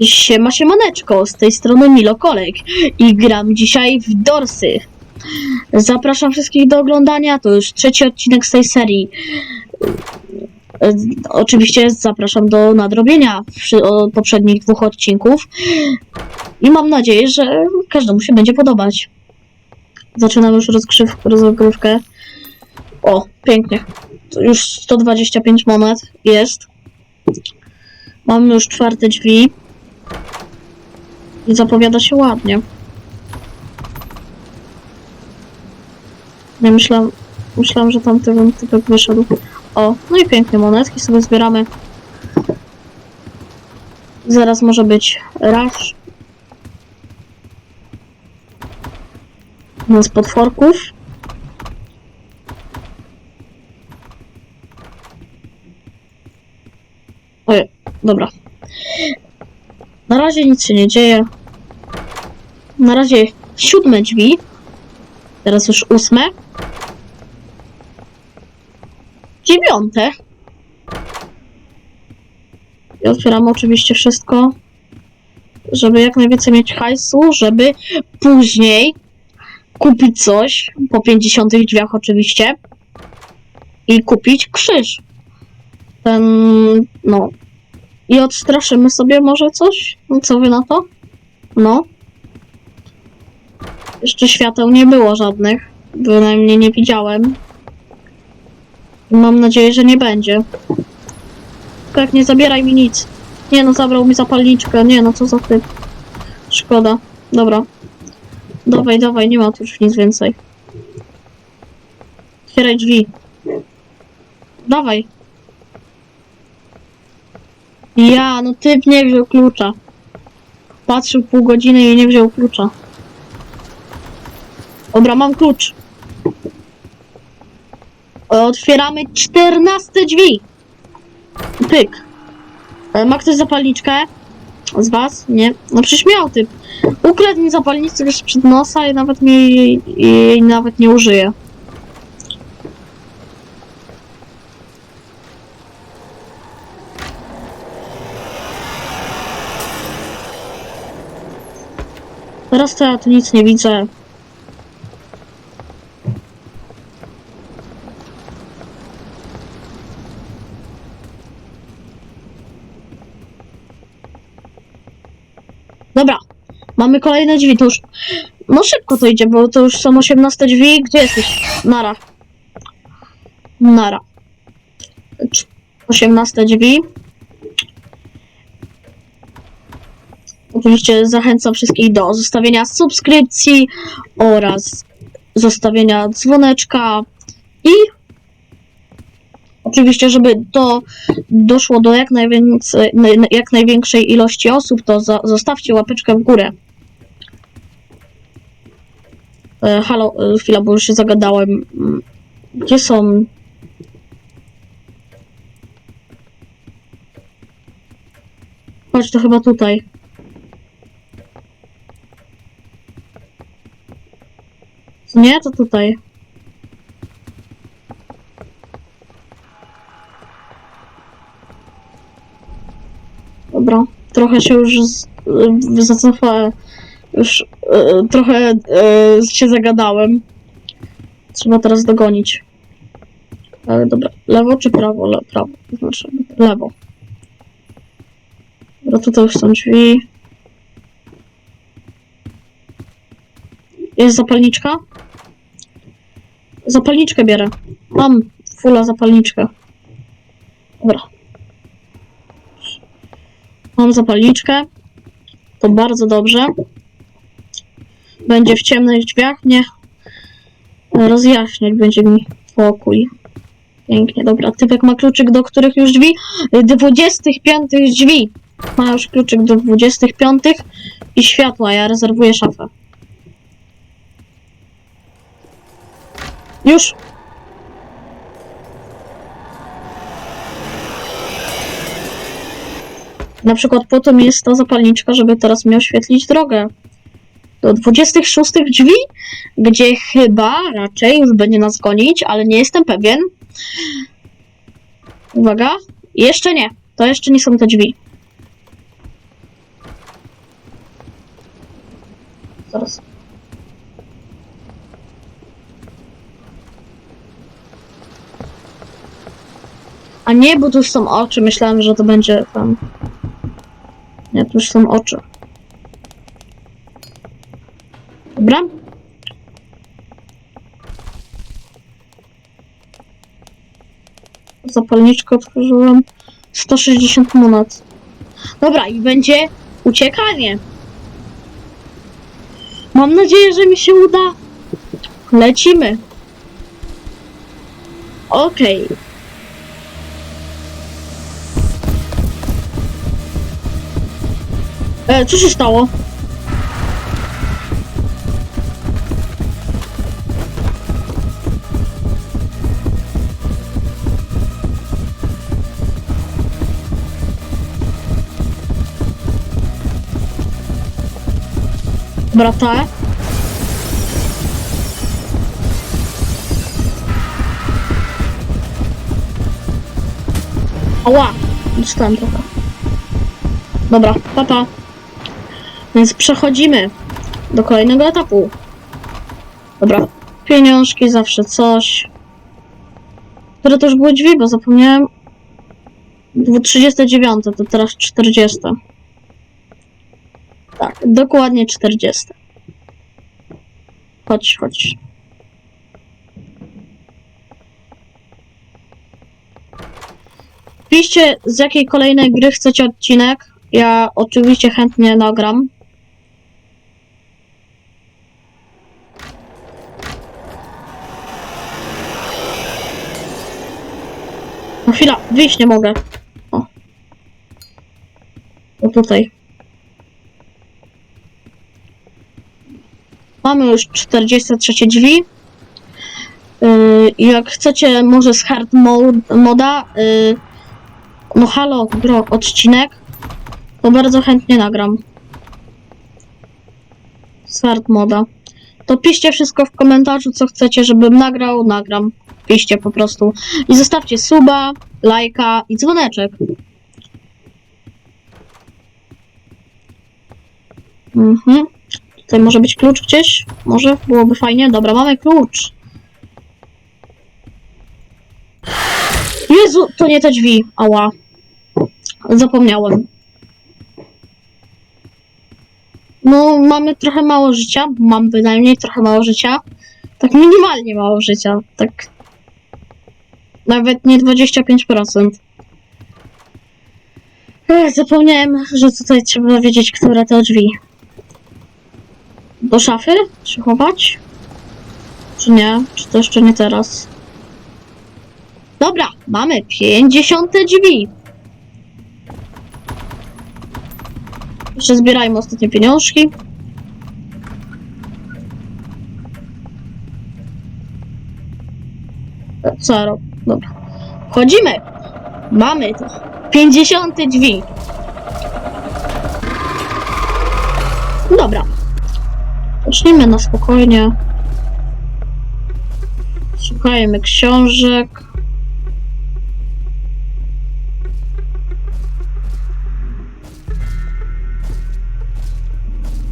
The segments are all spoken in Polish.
Siema, siemaneczko, z tej strony Milo Kolek i gram dzisiaj w Dorsy. Zapraszam wszystkich do oglądania, to już trzeci odcinek z tej serii. Oczywiście zapraszam do nadrobienia poprzednich dwóch odcinków i mam nadzieję, że każdemu się będzie podobać. Zaczynam już rozgrzyw, rozgrywkę. O, pięknie. Już 125 monet jest. Mamy już czwarte drzwi. Zapowiada się ładnie. Nie myślałam, myślałam, że tam ten typek wyszedł. O, no i pięknie monetki sobie zbieramy. Zaraz może być rush. No z potworków. Ojej, dobra. Na razie nic się nie dzieje. Na razie siódme drzwi. Teraz już ósme. Dziewiąte. I otwieramy oczywiście wszystko, żeby jak najwięcej mieć hajsu, żeby później kupić coś, po 50 drzwiach oczywiście, i kupić krzyż. Ten, no, i odstraszymy sobie może coś? No co wy na to? No. Jeszcze świateł nie było żadnych. Bynajmniej nie widziałem. Mam nadzieję, że nie będzie. Tak, nie zabieraj mi nic. Nie no, zabrał mi zapalniczkę. Nie no, co za typ. Szkoda. Dobra. Dawaj, dawaj, nie ma tu już nic więcej. Otwieraj drzwi. Dawaj. Ja, no typ nie wziął klucza. Patrzył pół godziny i nie wziął klucza. Dobra, mam klucz. Otwieramy 14 drzwi. Pyk. E, Ma ktoś zapalniczkę? Z was? Nie? No przecież miał typ. Ukradł mi zapalnicę już przed nosa i nawet mi jej, jej nawet nie użyje. Ja tu nic nie widzę. Dobra, mamy kolejne drzwi, to już... No szybko to idzie, bo to już są 18 drzwi. Gdzie jesteś? Nara. Nara. Cz- 18 drzwi. Oczywiście zachęcam wszystkich do zostawienia subskrypcji oraz zostawienia dzwoneczka i oczywiście, żeby to doszło do jak, najwięcej, jak największej ilości osób, to za, zostawcie łapeczkę w górę. E, halo, e, chwila, bo już się zagadałem. Mm, Gdzie są... Chodź, to chyba tutaj. Nie, to tutaj. Dobra, trochę się już z- y, zacofałem. Już y, trochę y, się zagadałem. Trzeba teraz dogonić. Ale dobra, lewo czy prawo? Le, prawo, znaczy lewo. Dobra, tutaj już są drzwi. Jest zapalniczka? Zapalniczkę bierę. Mam fula zapalniczkę. Dobra. Mam zapalniczkę. To bardzo dobrze. Będzie w ciemnych drzwiach, nie rozjaśniać będzie mi pokój. Pięknie, dobra. Typek ma kluczyk do których już drzwi? 25 drzwi. Ma już kluczyk do 25 i światła. Ja rezerwuję szafę. Już. Na przykład po tym jest ta zapalniczka, żeby teraz mi oświetlić drogę. Do 26 drzwi, gdzie chyba raczej już będzie nas gonić, ale nie jestem pewien. Uwaga. Jeszcze nie. To jeszcze nie są te drzwi. Zaraz. A nie, bo tu są oczy. Myślałem, że to będzie tam. Nie, tu już są oczy. Dobra. Zapalniczkę otworzyłem. 160 monet. Dobra, i będzie uciekanie. Mam nadzieję, że mi się uda. Lecimy. Okej. E, co się stało? Brata? Ała! Dostałem trochę. Dobra, papa. Więc przechodzimy do kolejnego etapu. Dobra, pieniążki, zawsze coś. Które to już były drzwi, bo zapomniałem. Było 39, to teraz 40. Tak, dokładnie 40. Chodź, chodź. Piszcie, z jakiej kolejnej gry chcecie odcinek. Ja oczywiście chętnie nagram. No chwila, wyjść nie mogę. O. O tutaj. Mamy już 43 drzwi. Yy, jak chcecie może z hard mode, moda, yy, no halo, bro, odcinek, to bardzo chętnie nagram. Z hard moda. To piszcie wszystko w komentarzu, co chcecie, żebym nagrał, nagram. Piszcie po prostu. I zostawcie suba, lajka i dzwoneczek. Mhm. Tutaj może być klucz gdzieś? Może? Byłoby fajnie. Dobra, mamy klucz. Jezu, to nie te drzwi. Ała. Zapomniałem. No, mamy trochę mało życia. Mam bynajmniej trochę mało życia. Tak minimalnie mało życia. Tak. Nawet nie 25%. Ech, zapomniałem, że tutaj trzeba wiedzieć, które to drzwi. Do szafy? Czy chować? Czy nie? Czy to jeszcze nie teraz? Dobra, mamy 50 drzwi. Jeszcze zbierajmy ostatnie pieniążki. Co robię? Dobra. Wchodzimy. Mamy to. 50 drzwi. Dobra. Zacznijmy na spokojnie. Szukajmy książek.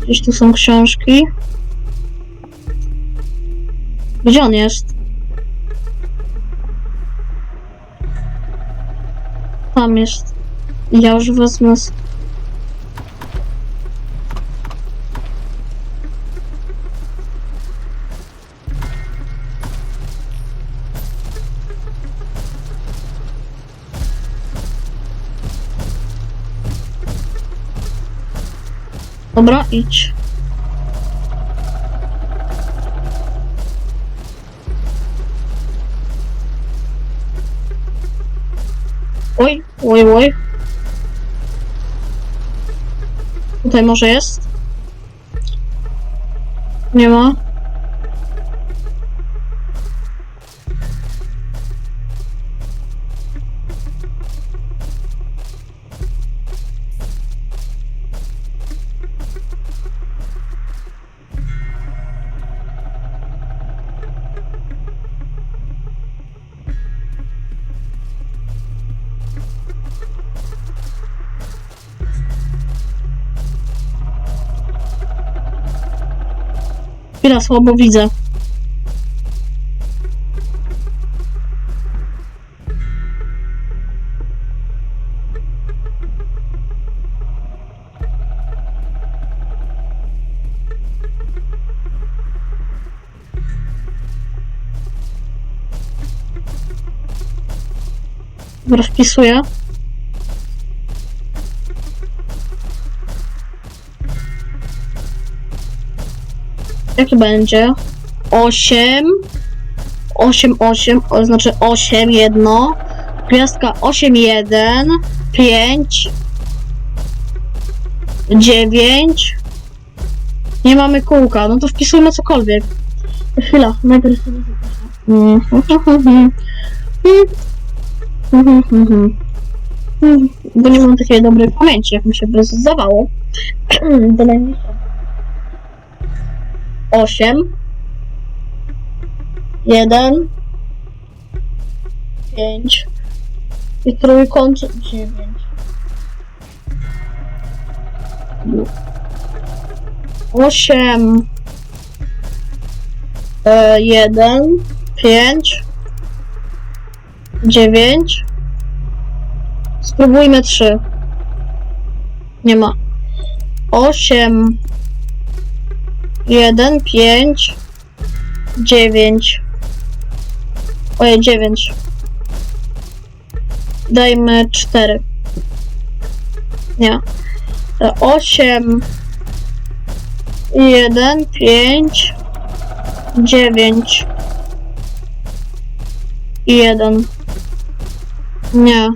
Gdzieś tu są książki. Gdzie on jest? Tam jest. Ja już wezmę. Dobra. Oj, oj, oj. Tutaj może jest? Nie ma. Chwila, słabo widzę. Dobra, wpisuję. Jaki będzie? 8 8 8 o, znaczy 8 jedno. Gwiazdka 8 1 5 9 nie mamy kółka, no to wpisujmy cokolwiek. Chwila, najpierw bo nie mam takiej dobrej pamięci, jak mi się by zdawało. Bynajmniej 8 1 5 i trójkąt 9 8 1 5 9 Spróbujmy 3 Nie ma. 8 1 5 9 Ojej, 9 Dajmy 4 Nie. 8 1 5 9 i 1 Nie.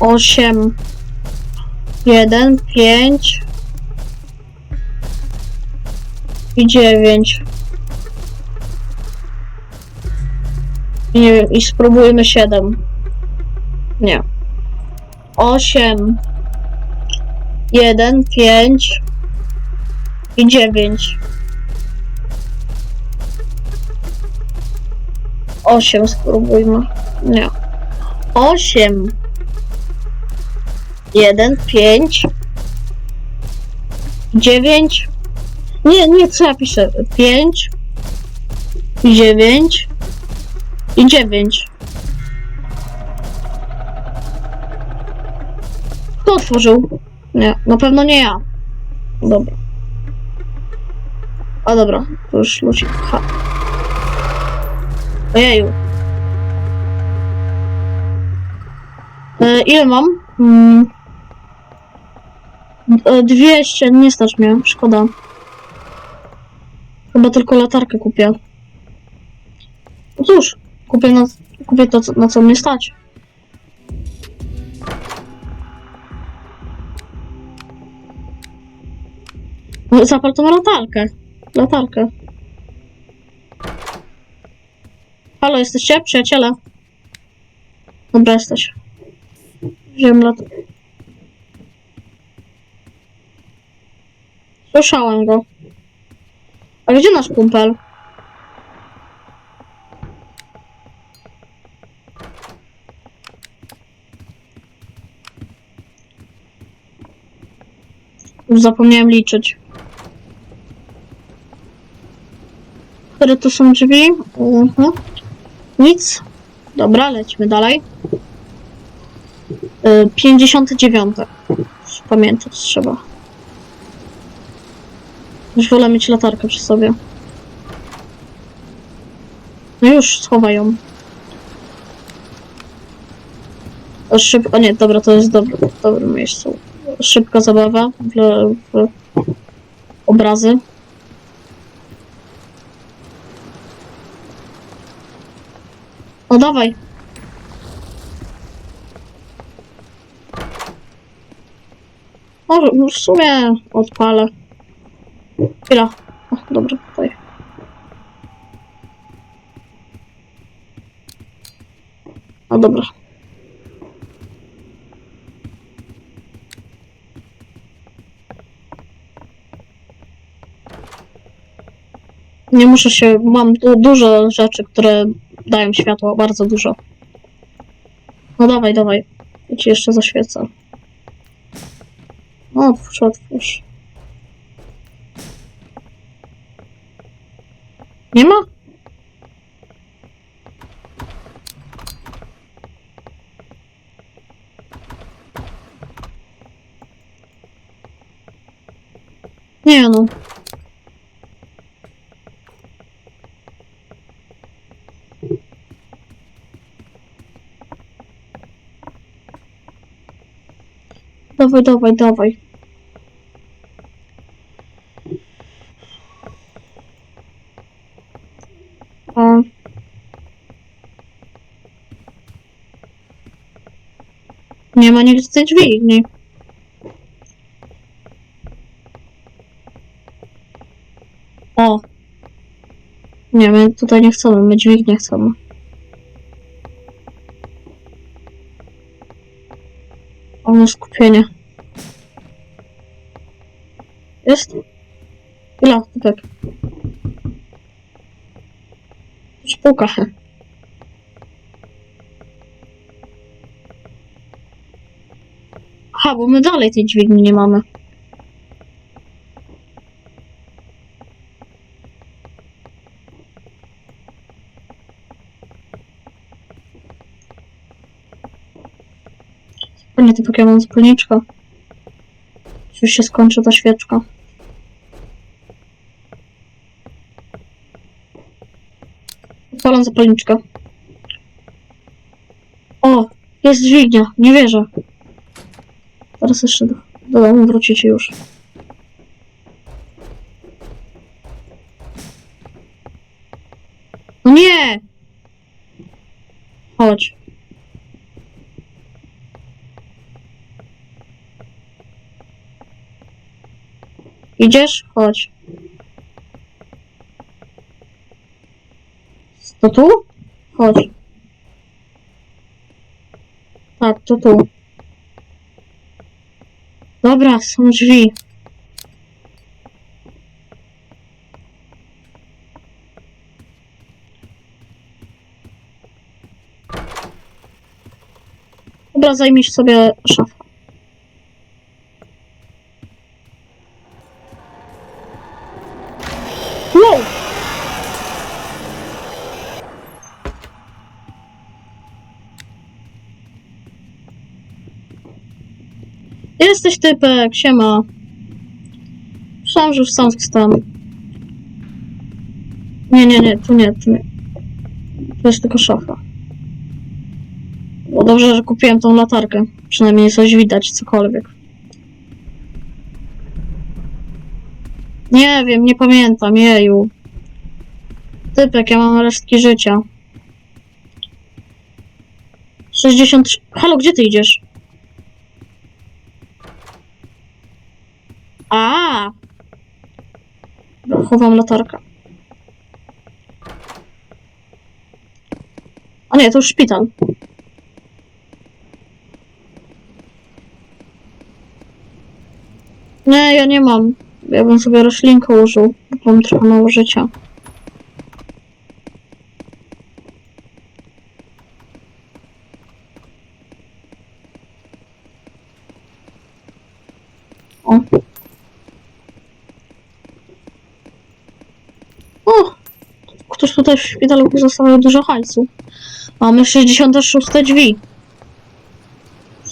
8 1 5 i 9 I nie wiem, i spróbujmy 7 Nie. 8 1 5 i 9 8 spróbujmy. Nie. 8 1 5 9 Nie, nie, co ja piszę? 5 i 9 i 9 Kto otworzył? Nie, na pewno nie ja. Dobra. A dobra, to już ludzi. Ha. Ojeju. E, ile mam? Mm. E, 200, nie stać mnie, szkoda. Chyba tylko latarkę kupię. No cóż, kupię, na, kupię to, na co mnie stać. No, Zapal tą latarkę. Latarkę. Halo, jesteście? Przyjaciele? Dobra, jesteś. Wziąłem lat... Słyszałem go. A gdzie nasz kumpel? Już zapomniałem liczyć. Które tu są drzwi? Mhm. Nic. Dobra, lecimy dalej. Y, 59. Już Pamiętać trzeba. Już wolę mieć latarkę przy sobie. No już, schowaj ją. O, Szybko, nie, dobra, to jest dobre, w dobrym miejscu. Szybka zabawa w, w obrazy. No dawaj. Może w sumie odpalę. Chwila. O, dobra, tutaj. No dobra. Nie muszę się. Mam tu dużo rzeczy, które dają światło, bardzo dużo. No dawaj, dawaj. Ja ci jeszcze zaświecę. Otwórz, otwórz. Nie ma? Nie no. Dawaj, dawaj, dawaj. O. Nie ma nigdzie tej dźwigni. O. Nie, my tutaj nie chcemy, my dźwignię chcemy. O, no skupienie. Jest? Ile? Tak. Spółka. Aha, bo my dalej tej dźwigni nie mamy. Nie, to Pokémon zapalniczka. Już się skończy ta świeczka. Odpalam zapalniczkę. O, jest dźwignia, nie wierzę. Teraz jeszcze do, do domu wrócicie już. No nie! Chodź. Idziesz? Chodź. To tu? Chodź. Tak, to tu. Dobra, są drzwi. Dobra, zajmij sobie szafę. Jesteś typek, siema. Myślałam, że sam stan. Nie, nie, nie, tu nie, tu nie. To jest tylko szafa. Bo dobrze, że kupiłem tą latarkę. Przynajmniej coś widać, cokolwiek. Nie wiem, nie pamiętam, jeju. Typek, ja mam resztki życia. 63... Halo, gdzie ty idziesz? A. Chowam latarkę. A nie, to już szpital. Nie, ja nie mam. Ja bym sobie roślinkę użył, bo mam trochę mało życia. O. O! Ktoś tutaj w szpitalu zostawiał dużo hajsu. Mamy 66 drzwi.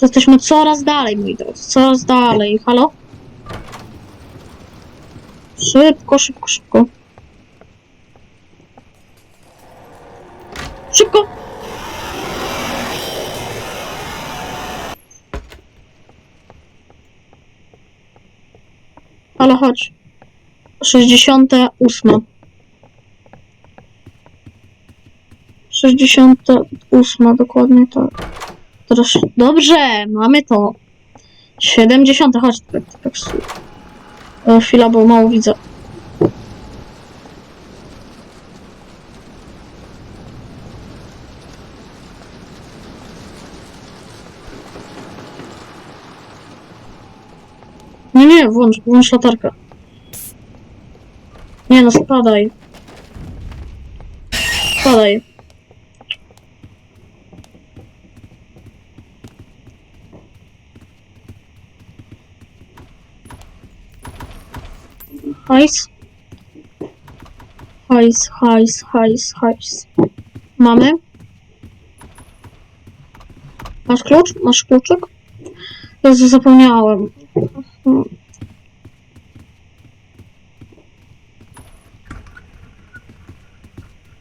Jesteśmy coraz dalej, moi drodzy. Coraz dalej. Halo? Szybko, szybko, szybko. Szybko! Ale chodź. 68. 68, dokładnie tak. Teraz, dobrze, mamy to. 70, chodź, tak, tak, tak. E, Chwila, bo mało widzę. Nie, nie, włącz, włącz latarkę. Nie no, spadaj. Spadaj. Hajs. Hajs, hajs, hajs, hajs. Mamy? Masz klucz? Masz kluczyk? Jezu, zapomniałem.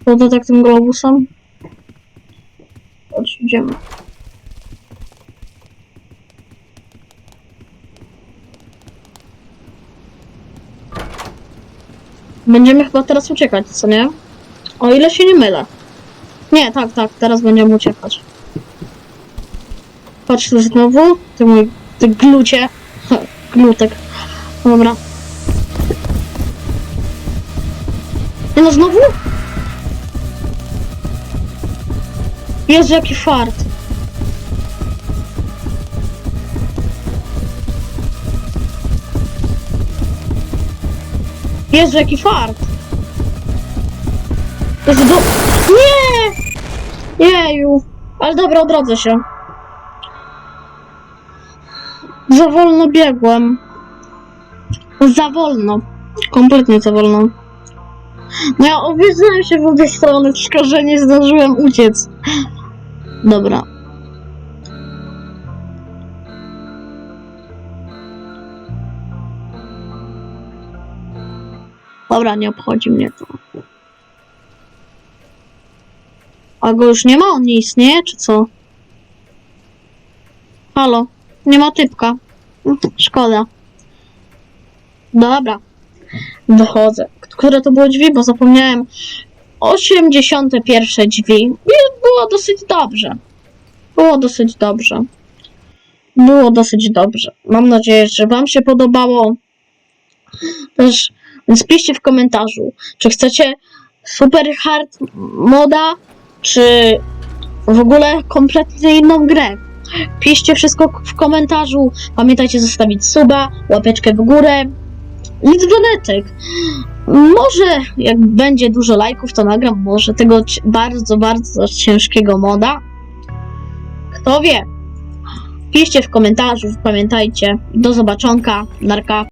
Woda tak tym globusem? Chodź, idziemy. Będziemy chyba teraz uciekać, co nie? O ile się nie mylę. Nie, tak, tak, teraz będziemy uciekać. Patrz tu znowu, ty mój, ty glucie. Glutek. Dobra. Nie no, znowu? Jezu, jaki fart. Jezu, jaki fart. Jezu, do... Nie! Jeju. Ale dobra, odrodzę się. Za wolno biegłem. Za wolno. Kompletnie za wolno. No ja obiecyłem się w obie strony, tylko że nie zdążyłem uciec. Dobra. Dobra, nie obchodzi mnie to. A go już nie ma? On nie istnieje, czy co? Halo? Nie ma typka. Szkoda. Dobra. Dochodzę. Które to były drzwi, bo zapomniałem. 81 drzwi. I było dosyć dobrze. Było dosyć dobrze. Było dosyć dobrze. Mam nadzieję, że Wam się podobało. Też, więc piszcie w komentarzu, czy chcecie super hard moda, czy w ogóle kompletnie inną grę. Piszcie wszystko w komentarzu. Pamiętajcie zostawić suba, łapeczkę w górę i dzwonetek. Może jak będzie dużo lajków, to nagram może tego bardzo, bardzo ciężkiego moda. Kto wie? Piszcie w komentarzu, pamiętajcie. Do zobaczonka, narka.